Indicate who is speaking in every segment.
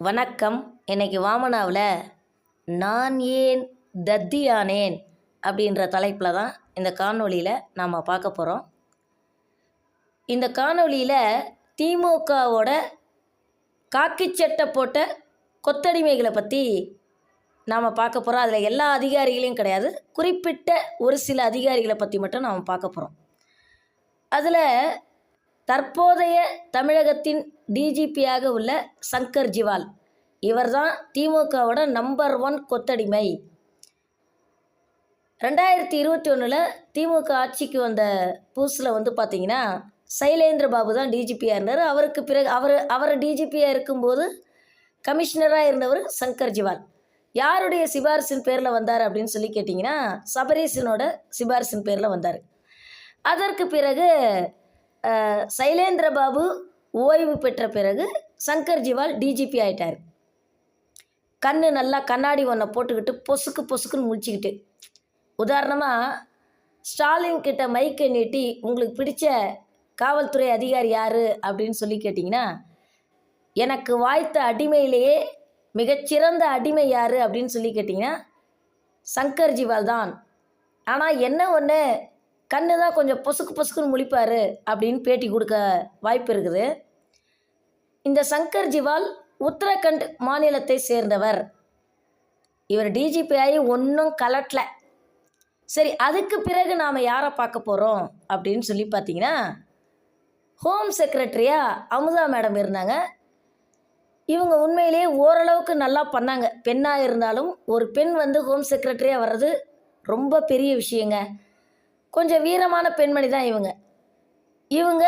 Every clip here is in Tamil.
Speaker 1: வணக்கம். இன்னைக்கு வாமனாவில் நான் ஏன் தத்தியானேன் அப்படின்ற தலைப்பில் தான் இந்த காணொளியில் நாம் பார்க்க போகிறோம் இந்த காணொளியில் திமுகவோட காக்கி சட்டை போட்ட கொத்தடிமைகளை பற்றி நாம் பார்க்க போகிறோம் அதில் எல்லா அதிகாரிகளையும் கிடையாது. குறிப்பிட்ட ஒரு சில அதிகாரிகளை பற்றி மட்டும் நாம் பார்க்க போகிறோம் அதில் தற்போதைய தமிழகத்தின் டிஜிபியாக உள்ள சங்கர் ஜிவால். இவர்தான் திமுகவோட நம்பர் ஒன் கொத்தடிமை. ரெண்டாயிரத்தி இருபத்தி ஒன்றில் திமுக ஆட்சிக்கு வந்த புதுசில் வந்து பார்த்தீங்கன்னா சைலேந்திர பாபு தான் டிஜிபியாக இருந்தார். அவருக்கு பிறகு அவர் அவர் டிஜிபியாக இருக்கும்போது கமிஷனராக இருந்தவர் சங்கர் ஜிவால். யாருடைய சிபாரிசின் பேரில் வந்தார் அப்படின்னு சொல்லி கேட்டிங்கன்னா சபரீசனோட சிபாரிசின் பேரில் வந்தார். அதற்கு பிறகு சைலேந்திர பாபு ஓய்வு பெற்ற பிறகு சங்கர் ஜிவால் டிஜிபி ஆயிட்டார். கண் நல்லா கண்ணாடி ஒன்றை போட்டுக்கிட்டு பொசுக்கு பொசுக்குன்னு முழிச்சிக்கிட்டு. உதாரணமாக ஸ்டாலின் கிட்ட மைக்கை நீட்டி உங்களுக்கு பிடிச்ச காவல்துறை அதிகாரி யார்? அப்படின்னு சொல்லி கேட்டிங்கன்னா எனக்கு வாய்த்த அடிமையிலேயே மிகச்சிறந்த அடிமை யார்? அப்படின்னு சொல்லி கேட்டிங்கன்னா சங்கர் ஜிவால் தான். ஆனால் என்ன ஒன்று கண்ணு தான் கொஞ்சம் பொசுக்கு பொசுக்குன்னு முழிப்பார் அப்படின்னு பேட்டி கொடுக்க வாய்ப்பு இருக்குது. இந்த சங்கர் ஜிவால் உத்தரகண்ட் மாநிலத்தை சேர்ந்தவர். இவர் டிஜிபி ஆகி ஒன்றும் கலட்டல. சரி அதுக்கு பிறகு நாம் யாரை பார்க்க போகிறோம் அப்படின்னு சொல்லி பார்த்தீங்கன்னா ஹோம் செக்ரட்டரியாக அமுதா மேடம் இருந்தாங்க. இவங்க உண்மையிலேயே ஓரளவுக்கு நல்லா பண்ணாங்க. பெண்ணாக இருந்தாலும் ஒரு பெண் வந்து ஹோம் செக்ரட்டரியாக வர்றது ரொம்ப பெரிய விஷயங்க. கொஞ்சம் வீரமான பெண்மணி தான் இவங்க. இவங்க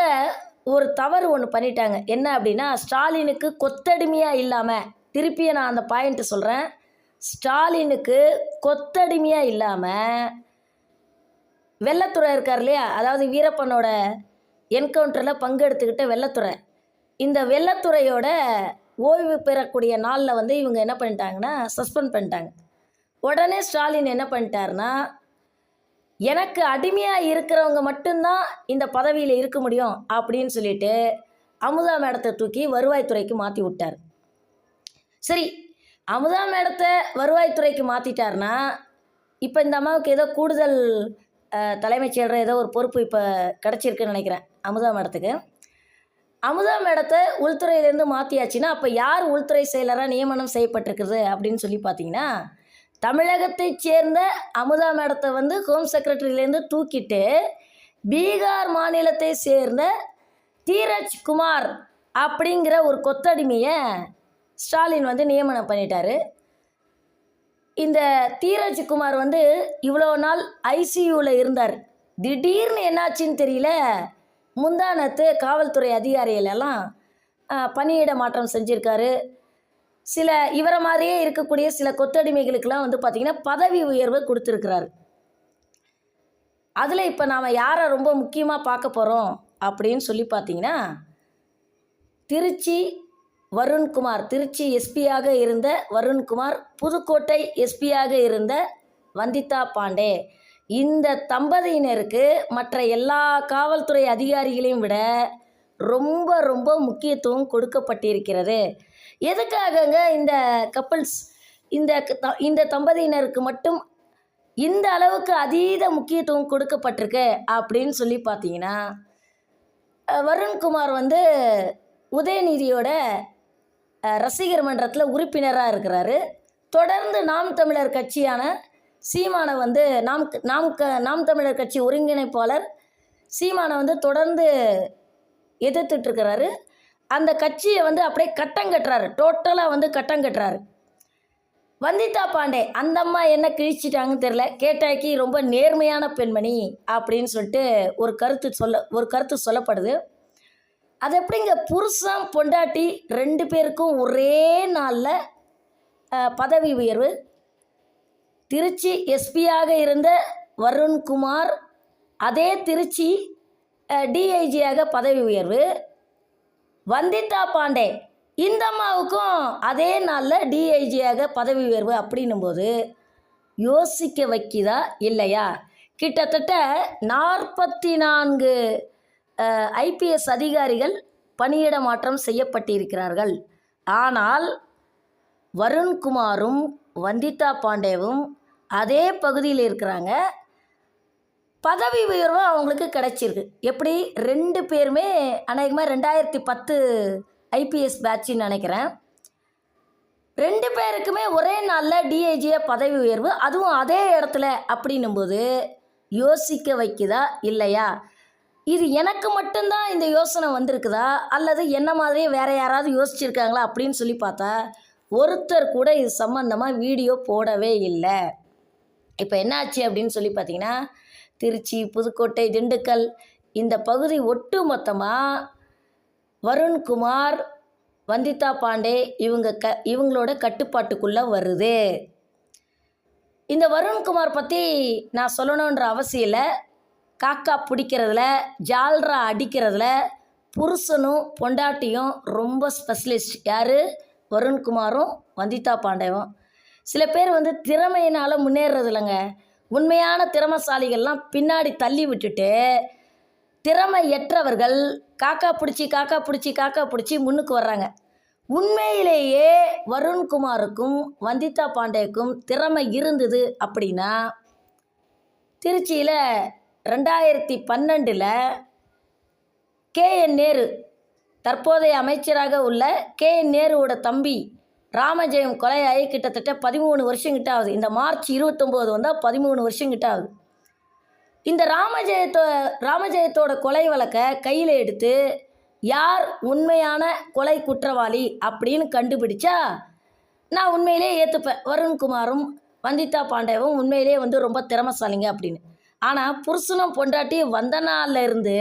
Speaker 1: ஒரு தவறு ஒன்று பண்ணிட்டாங்க. என்ன அப்படின்னா ஸ்டாலினுக்கு கொத்தடிமையாக இல்லாமல் திருப்பியும் நான் அந்த பாயிண்ட்டு சொல்கிறேன் ஸ்டாலினுக்கு கொத்தடிமையாக இல்லாமல் வெள்ளத்துறை இருக்கார் இல்லையா? அதாவது வீரப்பனோட என்கவுண்டரில் பங்கெடுத்துக்கிட்ட வெள்ளத்துறை. இந்த வெள்ளத்துறையோட ஓய்வு பெறக்கூடிய நாளில் வந்து இவங்க என்ன பண்ணிட்டாங்கன்னா சஸ்பெண்ட் பண்ணிட்டாங்க. உடனே ஸ்டாலின் என்ன பண்ணிட்டாருன்னா எனக்கு அடிமையாக இருக்கிறவங்க மட்டும்தான் இந்த பதவியில் இருக்க முடியும் அப்படின்னு சொல்லிட்டு அமுதா மேடத்தை தூக்கி வருவாய்த்துறைக்கு மாற்றி விட்டார். சரி அமுதா மேடத்தை வருவாய்த்துறைக்கு மாற்றிட்டாருன்னா இப்போ இந்த அம்மாவுக்கு ஏதோ கூடுதல் தலைமைச் செயலர் ஏதோ ஒரு பொறுப்பு இப்போ கிடச்சிருக்குன்னு நினைக்கிறேன் அமுதா மேடத்துக்கு. அமுதா மேடத்தை உள்துறையிலேருந்து மாற்றியாச்சுன்னா அப்போ யார் உள்துறை செயலராக நியமனம் செய்யப்பட்டிருக்குது அப்படின்னு சொல்லி பார்த்தீங்கன்னா தமிழகத்தைச் சேர்ந்த அமுதா மேடத்தை வந்து ஹோம் செக்ரட்டரியிலேருந்து தூக்கிட்டு பீகார் மாநிலத்தை சேர்ந்த தீரஜ் குமார் அப்படிங்கிற ஒரு கொத்தடிமையை ஸ்டாலின் வந்து நியமனம் பண்ணிட்டாரு. இந்த தீரஜ் குமார் வந்து இவ்வளோ நாள் ஐசியூவில் இருந்தார். திடீர்னு என்னாச்சுன்னு தெரியல. முந்தானத்து காவல்துறை அதிகாரிகள் எல்லாம் பணியிட மாற்றம் செஞ்சுருக்காரு. சில இவரை மாதிரியே இருக்கக்கூடிய சில கொத்தடிமைகளுக்கெல்லாம் வந்து பார்த்திங்கன்னா பதவி உயர்வு கொடுத்துருக்கிறாரு. அதில் இப்போ நாம் யாரை ரொம்ப முக்கியமாக பார்க்க போகிறோம் அப்படின்னு சொல்லி பார்த்தீங்கன்னா திருச்சி வருண்குமார் திருச்சி எஸ்பியாக இருந்த வருண்குமார் புதுக்கோட்டை எஸ்பியாக இருந்த வந்திதா பாண்டே. இந்த தம்பதியினருக்கு மற்ற எல்லா காவல்துறை அதிகாரிகளையும் விட ரொம்ப ரொம்ப முக்கியத்துவம் கொடுக்கப்பட்டிருக்கிறது. எதுக்காகங்க இந்த கப்பல்ஸ் இந்த த- இந்த தம்பதியினருக்கு மட்டும் இந்த அளவுக்கு அதீத முக்கியத்துவம் கொடுக்கப்பட்டிருக்கு அப்படின்னு சொல்லி பார்த்தீங்கன்னா வருண்குமார் வந்து உதயநிதியோட ரசிகர் மன்றத்தில் உறுப்பினராக இருக்கிறாரு. தொடர்ந்து நாம் தமிழர் கட்சியான சீமானை வந்து நாம் நாம் க நாம் தமிழர் கட்சி ஒருங்கிணைப்பாளர் சீமானை வந்து தொடர்ந்து எதிர்த்துட்ருக்கிறாரு அந்த கட்சியை வந்து அப்படியே கட்டம் கட்டுறாரு. டோட்டலாக வந்து கட்டம் கட்டுறாரு. வந்திதா பாண்டே அந்த அம்மா என்ன கிழிச்சிட்டாங்கன்னு தெரில கேட்டாக்கி ரொம்ப நேர்மையான பெண்மணி அப்படின்னு சொல்லிட்டு ஒரு கருத்து சொல்ல ஒரு கருத்து சொல்லப்படுது. அது எப்படிங்க? புருஷன் பொண்டாட்டி ரெண்டு பேருக்கும் ஒரே நாளில் பதவி உயர்வு. திருச்சி எஸ்பியாக இருந்த வருண்குமார் அதே திருச்சி டிஐஜியாக பதவி உயர்வு. வந்திதா பாண்டே. இந்த அம்மாவுக்கும் அதே நாளில் டிஐஜியாக பதவி உயர்வு அப்படின்னும் போது யோசிக்க வைக்கிதா இல்லையா? கிட்டத்தட்ட நாற்பத்தி நான்கு ஐபிஎஸ் அதிகாரிகள் பணியிட மாற்றம் செய்யப்பட்டிருக்கிறார்கள். ஆனால் வருண்குமாரும் வந்திதா பாண்டேவும் அதே பகுதியில் இருக்கிறாங்க. பதவி உயர்வு அவங்களுக்கு கிடைச்சிருக்கு. எப்படி? ரெண்டு பேருமே அநேகமாக ரெண்டாயிரத்தி பத்து ஐபிஎஸ் பேட்ச்னு நினைக்கிறேன். ரெண்டு பேருக்குமே ஒரே நாளில் டிஐஜியை பதவி உயர்வு அதுவும் அதே இடத்துல அப்படின்னும்போது யோசிக்க வைக்குதா இல்லையா? இது எனக்கு மட்டும்தான் இந்த யோசனை வந்திருக்குதா? அல்லது என்ன மாதிரி வேறு யாராவது யோசிச்சிருக்காங்களா அப்படின்னு சொல்லி பார்த்தா ஒருத்தர் கூட இது சம்மந்தமாக வீடியோ போடவே இல்லை. இப்போ என்னாச்சு அப்படின்னு சொல்லி பார்த்தீங்கன்னா திருச்சி புதுக்கோட்டை திண்டுக்கல். இந்த பகுதி ஒட்டு மொத்தமாக வருண்குமார் வந்திதா பாண்டே இவங்க க இவங்களோட கட்டுப்பாட்டுக்குள்ளே வருது. இந்த வருண்குமார் பற்றி நான் சொல்லணுன்ற அவசியம் இல்லை. காக்கா பிடிக்கிறதுல ஜால்ரா அடிக்கிறதுல புருஷனும் பொண்டாட்டியும் ரொம்ப ஸ்பெஷலிஸ்ட் யார்? வருண்குமாரும் வந்திதா பாண்டேவும். சில பேர் வந்து திறமையினால் முன்னேறது இல்லைங்க உண்மையான திறமசாலிகள்லாம் பின்னாடி தள்ளி விட்டுட்டு திறமையற்றவர்கள் காக்கா பிடிச்சி காக்கா பிடிச்சி காக்கா பிடிச்சி முன்னுக்கு வர்றாங்க. உண்மையிலேயே வருண்குமாருக்கும் வந்திதா பாண்டேக்கும் திறமை இருந்தது அப்படின்னா திருச்சியில் ரெண்டாயிரத்தி பன்னெண்டில் கே என் நேரு தற்போதைய அமைச்சராக உள்ள கே என் நேருவோட தம்பி ராமஜெயம் கொலையாகி கிட்டத்தட்ட பதிமூணு வருஷம் கிட்ட ஆகுது. இந்த மார்ச் இருபத்தொம்போது வந்தால் பதிமூணு வருஷம் கிட்ட ஆகுது. இந்த ராமஜெயத்தோ ராமஜெயத்தோட கொலை வழக்கை கையில் எடுத்து யார் உண்மையான கொலை குற்றவாளி அப்படின்னு கண்டுபிடிச்சா நான் உண்மையிலே ஏற்றுப்பேன் வருண்குமாரும் வந்திதா பாண்டேவும் உண்மையிலே வந்து ரொம்ப திறமசாலிங்க அப்படின்னு. ஆனால் புருஷனும் பொண்டாட்டி வந்த நாளில் இருந்து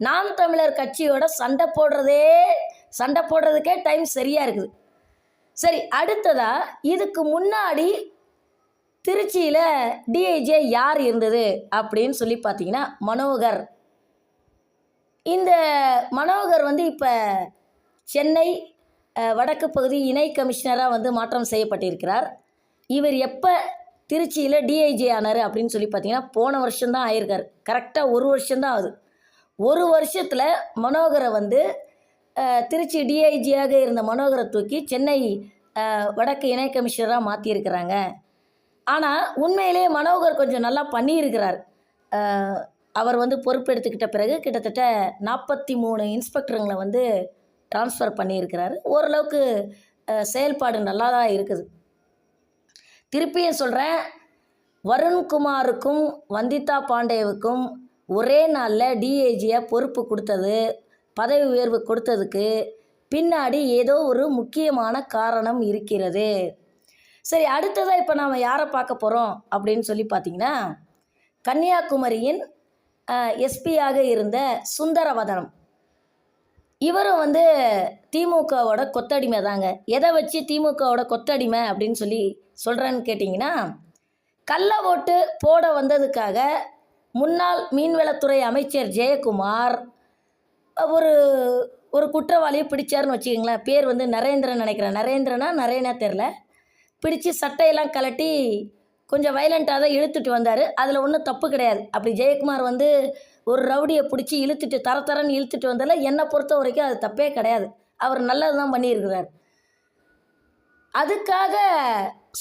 Speaker 1: நாம் தமிழர் கட்சியோட சண்டை போடுறதே சண்டை போடுறதுக்கே டைம் சரியாக இருக்குது. சரி அடுத்ததா இதுக்கு முன்னாடி திருச்சியில் டிஐஜே யார் இருந்தது அப்படின்னு சொல்லி பார்த்தீங்கன்னா மனோகர். இந்த மனோகர் வந்து இப்போ சென்னை வடக்கு பகுதி இணை கமிஷனராக வந்து மாற்றம் செய்யப்பட்டிருக்கிறார். இவர் எப்போ திருச்சியில் டிஐஜி ஆனார் அப்படின்னு சொல்லி பார்த்தீங்கன்னா போன வருஷம்தான் ஆயிருக்கார். கரெக்டாக ஒரு வருஷம்தான் ஆகுது. ஒரு வருஷத்தில் மனோகரை வந்து திருச்சி டிஐஜியாக இருந்த மனோகரை தூக்கி சென்னை வடக்கு இணை கமிஷனராக மாற்றியிருக்கிறாங்க ஆனால் உண்மையிலே மனோகர் கொஞ்சம் நல்லா பண்ணியிருக்கிறார். அவர் வந்து பொறுப்பெடுத்துக்கிட்ட பிறகு கிட்டத்தட்ட நாற்பத்தி மூணு இன்ஸ்பெக்டருங்களை வந்து ட்ரான்ஸ்ஃபர் பண்ணியிருக்கிறாரு. ஓரளவுக்கு செயல்பாடு நல்லா தான் இருக்குது. திருப்பியும் சொல்கிறேன் வருண்குமாருக்கும் வந்திதா பாண்டேவுக்கும் ஒரே நாளில் டிஏஜியை பொறுப்பு கொடுத்தது பதவி உயர்வு கொடுத்ததுக்கு பின்னாடி ஏதோ ஒரு முக்கியமான காரணம் இருக்கிறது. சரி அடுத்ததாக இப்போ நாம் யாரை பார்க்க போகிறோம் அப்படின்னு சொல்லி பார்த்தீங்கன்னா கன்னியாகுமரியின் எஸ்பியாக இருந்த சுந்தரவதனம். இவரும் வந்து திமுகவோட கொத்தடிமை தாங்க. எதை வச்சு திமுகவோட கொத்தடிமை அப்படின்னு சொல்லி சொல்கிறேன்னு கேட்டிங்கன்னா கள்ள ஓட்டு போட வந்ததுக்காக முன்னாள் மீன்வளத்துறை அமைச்சர் ஜெயக்குமார் ஒரு ஒரு குற்றவாளியை பிடிச்சாருன்னு வச்சுக்கோங்களேன். பேர் வந்து நரேந்திரன் நினைக்கிறேன். நரேந்திரனா நரேனா தெரில பிடிச்சு சட்டையெல்லாம் கலட்டி கொஞ்சம் வைலண்ட்டாக தான் இழுத்துட்டு வந்தார். அதில் ஒன்றும் தப்பு கிடையாது. அப்படி ஜெயக்குமார் வந்து ஒரு ரவுடியை பிடிச்சி இழுத்துட்டு தர தரன்னு இழுத்துட்டு வந்ததில் என்னை பொறுத்த வரைக்கும் அது தப்பே கிடையாது. அவர் நல்லது தான் பண்ணியிருக்கிறார். அதுக்காக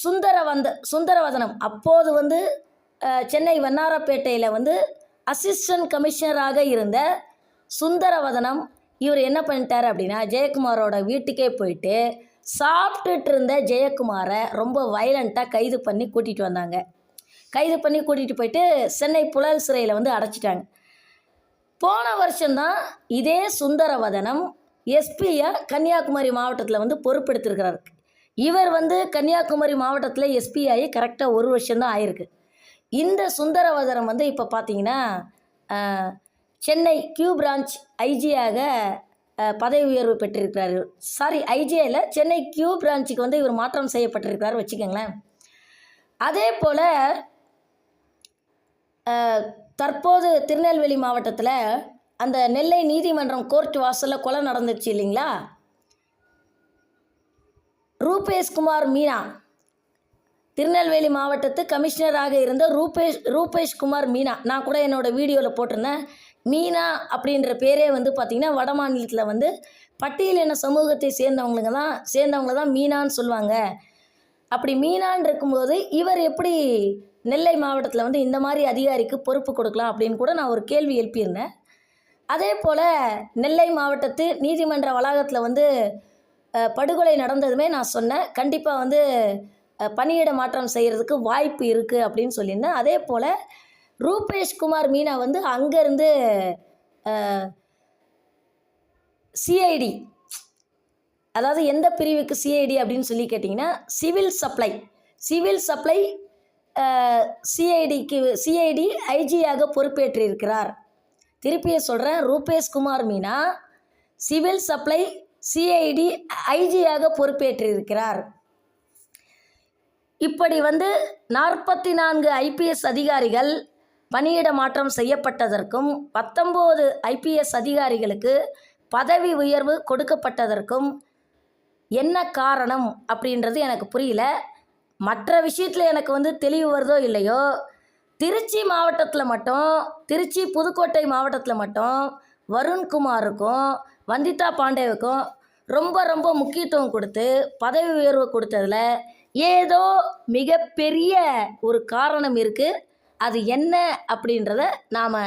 Speaker 1: சுந்தர வந்த சுந்தரவதனம் அப்போது வந்து சென்னை வண்ணாரப்பேட்டையில் வந்து அசிஸ்டன்ட் கமிஷனராக இருந்த சுந்தரவதனம். இவர் என்ன பண்ணிட்டார் அப்படின்னா ஜெயக்குமாரோட வீட்டுக்கே போயிட்டு சாப்பிட்டுட்டு இருந்த ஜெயக்குமாரை ரொம்ப வைலண்ட்டாக கைது பண்ணி கூட்டிகிட்டு வந்தாங்க. கைது பண்ணி கூட்டிகிட்டு போயிட்டு சென்னை புழல் சிறையில் வந்து அடைச்சிட்டாங்க. போன வருஷம்தான் இதே சுந்தரவதனம் எஸ்பியை கன்னியாகுமரி மாவட்டத்தில் வந்து பொறுப்பெடுத்திருக்கிறார். இவர் வந்து கன்னியாகுமரி மாவட்டத்தில் எஸ்பி ஆகி கரெக்டாக ஒரு வருஷம்தான் ஆயிருக்கு. இந்த சுந்தரவதனம் வந்து இப்போ பார்த்தீங்கன்னா சென்னை கியூ பிரான்ச் ஐஜியாக பதவி உயர்வு பெற்றிருக்கிறார் சாரி ஐஜியில் சென்னை கியூ பிரான்ச்சுக்கு வந்து இவர் மாற்றம் செய்யப்பட்டிருக்கிறார் வச்சுக்கோங்களேன். அதே போல் தற்போது திருநெல்வேலி மாவட்டத்தில் அந்த நெல்லை நீதிமன்றம் கோர்ட் வாசலில் கொலை நடந்துச்சு இல்லைங்களா? ரூபேஷ்குமார் மீனா திருநெல்வேலி மாவட்டத்து கமிஷனராக இருந்த ரூபேஷ் ரூபேஷ் குமார் மீனா நான் கூட என்னோடய வீடியோவில் போட்டிருந்தேன். மீனா அப்படின்ற பேரே வந்து பார்த்திங்கன்னா வட மாநிலத்தில் வந்து பட்டியலின சமூகத்தை சேர்ந்தவங்களுங்க தான் சேர்ந்தவங்கள தான் மீனான்னு சொல்லுவாங்க. அப்படி மீனான் இருக்கும்போது இவர் எப்படி நெல்லை மாவட்டத்தில் வந்து இந்த மாதிரி அதிகாரிக்கு பொறுப்பு கொடுக்கலாம் அப்படின்னு கூட நான் ஒரு கேள்வி எழுப்பியிருந்தேன். அதே போல் நெல்லை மாவட்டத்து நீதிமன்ற வளாகத்தில் வந்து படுகொலை நடந்ததுமே நான் சொன்னேன். கண்டிப்பாக வந்து பணியிட மாற்றம் செய்கிறதுக்கு வாய்ப்பு இருக்குது அப்படின்னு சொல்லியிருந்தேன். அதே போல் ரூபேஷ் குமார் மீனா வந்து அங்கேருந்து சிஐடி அதாவது எந்த பிரிவுக்கு சிஐடி அப்படின்னு சொல்லி கேட்டிங்கன்னா சிவில் சப்ளை சிவில் சப்ளை சிஐடிக்கு சிஐடி ஐஜியாக பொறுப்பேற்றிருக்கிறார். திருப்பியை சொல்கிறேன் Rupesh Kumar Meena civil supply CID ஐஜியாக பொறுப்பேற்றிருக்கிறார். இப்படி வந்து நாற்பத்தி நான்கு ஐபிஎஸ் அதிகாரிகள் பணியிட மாற்றம் செய்யப்பட்டதற்கும் பத்தொம்போது ஐபிஎஸ் அதிகாரிகளுக்கு பதவி உயர்வு கொடுக்கப்பட்டதற்கும் என்ன காரணம் அப்படின்றது எனக்கு புரியல. மற்ற விஷயத்தில் எனக்கு வந்து தெளிவு வருதோ இல்லையோ திருச்சி மாவட்டத்தில் மட்டும் திருச்சி புதுக்கோட்டை மாவட்டத்தில் மட்டும் வருண்குமாருக்கும் வந்திதா பாண்டேவுக்கும் ரொம்ப ரொம்ப முக்கியத்துவம் கொடுத்து பதவி உயர்வு கொடுத்ததில் ஏதோ மிகப்பெரிய ஒரு காரணம் இருக்குது அது என்ன அப்படின்றத நாம்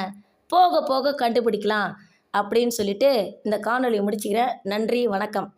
Speaker 1: போக போக கண்டுபிடிக்கலாம் அப்படின்னு சொல்லிட்டு இந்த காணொலியை முடிச்சுக்கிறேன். நன்றி வணக்கம்.